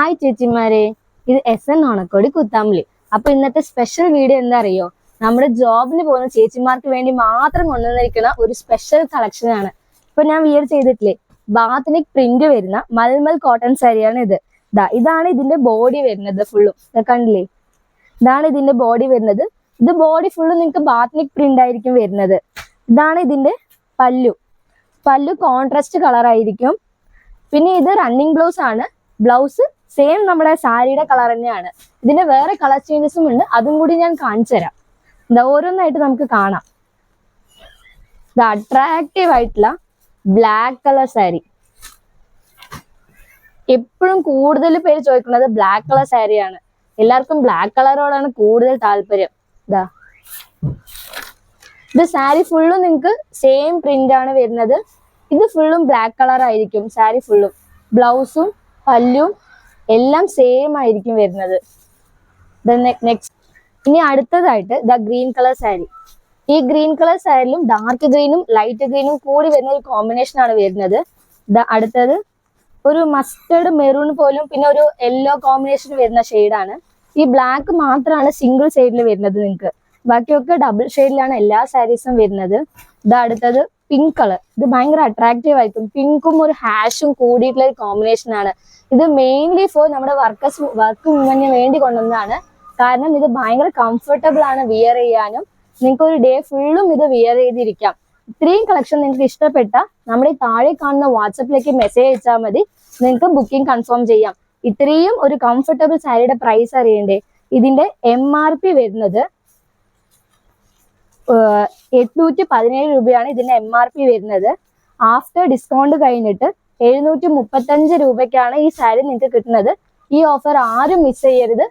Hi ചേച്ചിമാരെ. ഇത് S N ഓണക്കോടി കുത്താമ്പലി അപ്പൊ ഇന്നത്തെ സ്പെഷ്യൽ വീഡിയോ എന്താ അറിയോ നമ്മുടെ ജോബിന് പോകുന്ന ചേച്ചിമാർക്ക് വേണ്ടി മാത്രം കൊണ്ടുവന്നിരിക്കുന്ന ഒരു സ്പെഷ്യൽ കളക്ഷൻ ആണ്. ഇപ്പൊ ഞാൻ വിയർ ചെയ്തിട്ടില്ലേ? ബാത്തിനിക് പ്രിന്റ് വരുന്ന മൽമൽ കോട്ടൺ സാരിയാണ് ഇത്. ദാ ഇതാണ് ഇതിന്റെ ബോഡി വരുന്നത് ഫുള്ളും കണ്ടില്ലേ? ഇതാണ് ഇതിന്റെ ബോഡി വരുന്നത്. ഇത് ബോഡി ഫുള്ളും നിങ്ങൾക്ക് ബാത്നിക് പ്രിന്റ് ആയിരിക്കും വരുന്നത്. ഇതാണ് ഇതിന്റെ പല്ലു. പല്ലു കോൺട്രാസ്റ്റ് കളർ ആയിരിക്കും. പിന്നെ ഇത് റണ്ണിങ് ബ്ലൗസ് ആണ്. ബ്ലൗസ് സെയിം നമ്മുടെ സാരിയുടെ കളർ തന്നെയാണ്. ഇതിന്റെ വേറെ കളർ ചേഞ്ചസും ഉണ്ട്. അതും കൂടി ഞാൻ കാണിച്ചു തരാം. ഓരോന്നായിട്ട് നമുക്ക് കാണാം. ഇത് അട്രാക്റ്റീവ് ആയിട്ടുള്ള ബ്ലാക്ക് കളർ സാരി എപ്പോഴും കൂടുതൽ പേര് ചോദിക്കുന്നത് ബ്ലാക്ക് കളർ സാരിയാണ് എല്ലാവർക്കും ബ്ലാക്ക് കളറോടാണ് കൂടുതൽ താല്പര്യം. ഇതാ ഇത് സാരി ഫുള്ളും നിങ്ങൾക്ക് സെയിം പ്രിന്റ് ആണ് വരുന്നത്. ഇത് ഫുള്ളും ബ്ലാക്ക് കളർ ആയിരിക്കും സാരി ഫുള്ളും ബ്ലൗസും പല്ലും എല്ലാം സെയിം ആയിരിക്കും വരുന്നത്. നെക്സ്റ്റ് ഇനി അടുത്തതായിട്ട് ദ ഗ്രീൻ കളർ സാരി ഈ ഗ്രീൻ കളർ സാരിയിലും ഡാർക്ക് ഗ്രീനും ലൈറ്റ് ഗ്രീനും കൂടി വരുന്ന ഒരു കോമ്പിനേഷൻ ആണ് വരുന്നത്. അടുത്തത് ഒരു മസ്റ്റേർഡ് മെറൂൺ പോലും പിന്നെ ഒരു യെല്ലോ കോമ്പിനേഷൻ വരുന്ന ഷെയ്ഡാണ് ഈ ബ്ലാക്ക് മാത്രമാണ് സിംഗിൾ സൈഡിൽ വരുന്നത് നിങ്ങൾക്ക് ബാക്കിയൊക്കെ ഡബിൾ ഷെയ്ഡിലാണ് എല്ലാ സാരീസും വരുന്നത്. ഇത് അടുത്തത് പിങ്ക് കളർ ഇത് ഭയങ്കര അട്രാക്റ്റീവ് ആയിരിക്കും. പിങ്കും ഒരു ഹാഷും കൂടിയിട്ടുള്ള ഒരു കോമ്പിനേഷൻ ആണ്. ഇത് മെയിൻലി ഫോർ നമ്മുടെ വർക്കേഴ്സ് വർക്ക് വുമന് വേണ്ടി കൊണ്ടുവന്നതാണ്. കാരണം ഇത് ഭയങ്കര കംഫർട്ടബിൾ ആണ് വിയർ ചെയ്യാനും. നിങ്ങൾക്ക് ഒരു ഡേ ഫുള്ളും ഇത് വിയർ ചെയ്തിരിക്കാം. ഇത്രയും കളക്ഷൻ നിങ്ങൾക്ക് ഇഷ്ടപ്പെട്ട നമ്മുടെ താഴെ കാണുന്ന വാട്സപ്പിലേക്ക് മെസ്സേജ് അയച്ചാൽ മതി. നിങ്ങൾക്ക് ബുക്കിംഗ് കൺഫേം ചെയ്യാം. ഇത്രയും ഒരു കംഫർട്ടബിൾ സാരിയുടെ പ്രൈസ് അറിയണ്ടേ? ഇതിന്റെ എം ആർ പി വരുന്നത് എട്നൂറ്റി പതിനേഴ് രൂപയാണ് ഇതിന്റെ എം ആർ പി വരുന്നത്. ആഫ്റ്റർ ഡിസ്കൗണ്ട് കഴിഞ്ഞിട്ട് എഴുന്നൂറ്റി മുപ്പത്തഞ്ച് രൂപയ്ക്കാണ് ഈ സാരി നിങ്ങൾക്ക് കിട്ടുന്നത്. ഈ ഓഫർ ആരും മിസ് ചെയ്യരുത്.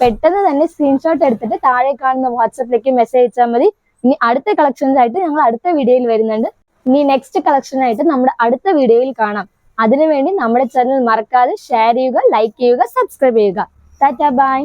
പെട്ടെന്ന് തന്നെ സ്ക്രീൻഷോട്ട് എടുത്തിട്ട് താഴെ കാണുന്ന വാട്സപ്പിലേക്ക് മെസ്സേജ് അയച്ചാൽ മതി. ഇനി അടുത്ത കളക്ഷൻസ് ആയിട്ട് ഞങ്ങൾ അടുത്ത വീഡിയോയിൽ വരുന്നുണ്ട്. ഇനി നെക്സ്റ്റ് കളക്ഷൻ ആയിട്ട് നമ്മുടെ അടുത്ത വീഡിയോയിൽ കാണാം. അതിനുവേണ്ടി നമ്മുടെ ചാനൽ മറക്കാതെ ഷെയർ ചെയ്യുക ലൈക്ക് ചെയ്യുക സബ്സ്ക്രൈബ് ചെയ്യുക. Tata bye